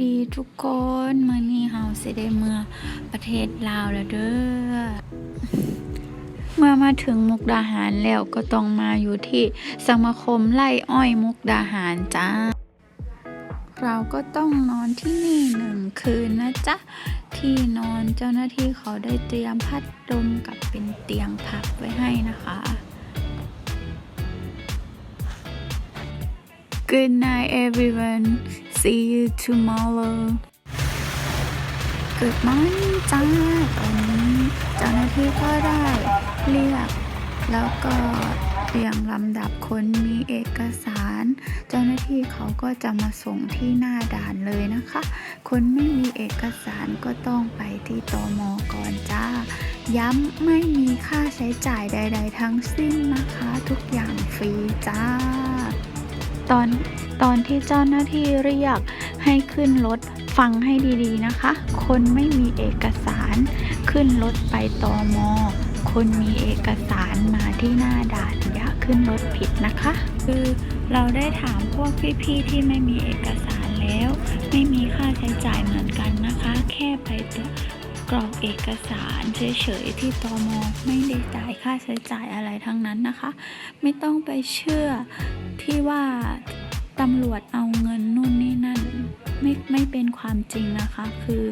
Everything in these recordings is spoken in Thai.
ดีทุกคนมื้อนี้เฮาสิได้เมื่อประเทศลาวแล้วเด้อ เมื่อมาถึงมุกดาหารแล้วก็ต้องมาอยู่ที่สมาคมไล่อ้อยมุกดาหารจ้า เราก็ต้องนอนที่นี่หนึ่งคืนนะจ๊ะ ที่นอนเจ้าหน้าที่เขาได้เตรียมพัดลมกับเป็นเตียงพักไว้ให้นะคะ Good night everyone see you tomorrow Good morning จ้าตอนนี้เจ้าหน้าที่ก็ได้เรียก แล้วก็เรียงลำดับคนมีเอกสาร เจ้าหน้าที่เขาก็จะมาส่งที่หน้าด่านเลยนะคะ คนไม่มีเอกสารก็ต้องไปที่ตมก่อนจ้า ย้ำไม่มีค่าใช้จ่ายใด ๆ ทั้งสิ้นนะคะ ทุกอย่างฟรีจ้า ตอนตอนที่เจ้าหน้าที่เรียกให้ขึ้นรถฟังให้ดีๆนะคะ คนไม่มีเอกสารขึ้นรถไปตอมอคนมีเอกสารมาที่หน้าด่านอย่าขึ้นรถผิดนะคะ คือเราได้ถามพวกพี่ๆที่ไม่มีเอกสารแล้ว ไม่มีค่าใช้จ่ายเหมือนกันนะคะ แค่ไปตัวกรอกเอกสารเฉยๆที่ตอมอไม่ได้จ่ายค่าใช้จ่ายอะไรทั้งนั้นนะคะ ไม่ต้องไปเชื่อ ที่ว่าตำรวจเอาเงินนู่นนี่นั่นไม่ไม่เป็นความจริงนะคะ คือ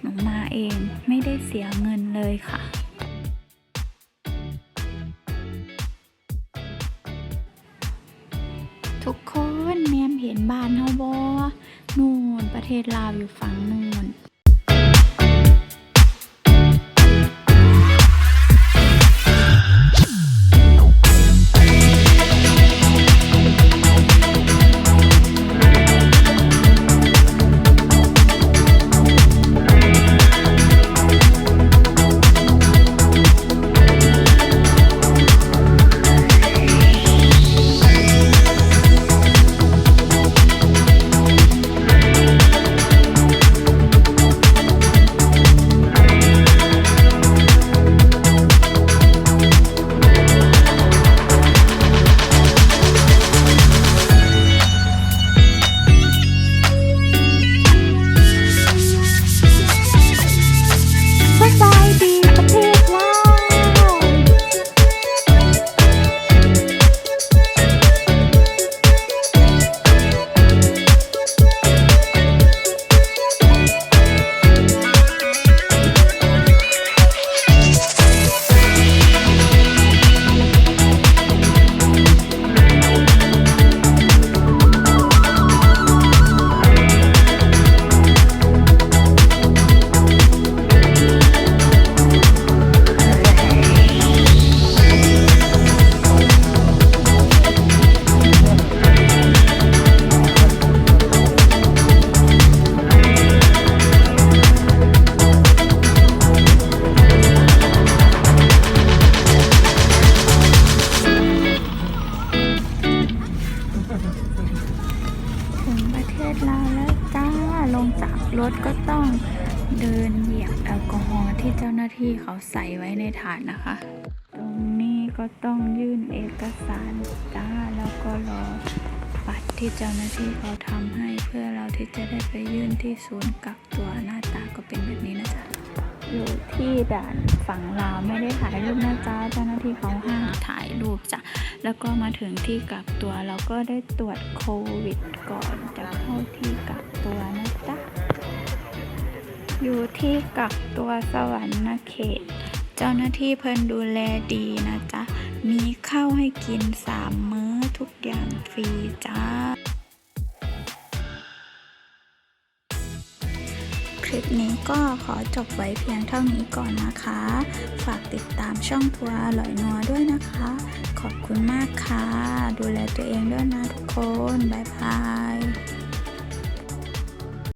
หนูมาเองไม่ได้เสียเงินเลยค่ะทุกคนแนมเห็นบ้านเฮาบ่นู่นประเทศลาวอยู่ฝั่งนู่น รถก็ต้องเดินเหยียบแอลกอฮอล์ที่เจ้าหน้าที่เขาใส่ไว้ในถาดนะคะ ตรงนี้ก็ต้องยื่นเอกสารจ้าแล้วก็รอบัตรที่เจ้าหน้าที่เขาทำให้เพื่อเราที่จะได้ไปยื่นที่ศูนย์กักตัวหน้าตาก็เป็นแบบนี้นะจ๊ะ อยู่ที่ด่านฝั่งลาวไม่ได้ถ่ายรูปนะจ๊ะเจ้าหน้าที่เขาห้ามถ่ายรูปจ้ะแล้วก็มาถึงที่กักตัวเราก็ได้ตรวจโควิดก่อนจะเข้าที่กักตัวนะจ๊ะอยู่ที่กักตัวสวรรค์เขต เจ้าหน้าที่เพิ่นดูแลดีนะจ๊ะมีข้าวให้กินสามมื้อทุกอย่างฟรีจ้า ลิปนี้ก็ขอจบไว้เพียงเท่านี้ก่อนนะคะ ฝากติดตามช่องทัวร์อร่อยนัวด้วยนะคะ ขอบคุณมากค่ะ ดูแลตัวเองด้วยนะทุกคน บ๊ายบาย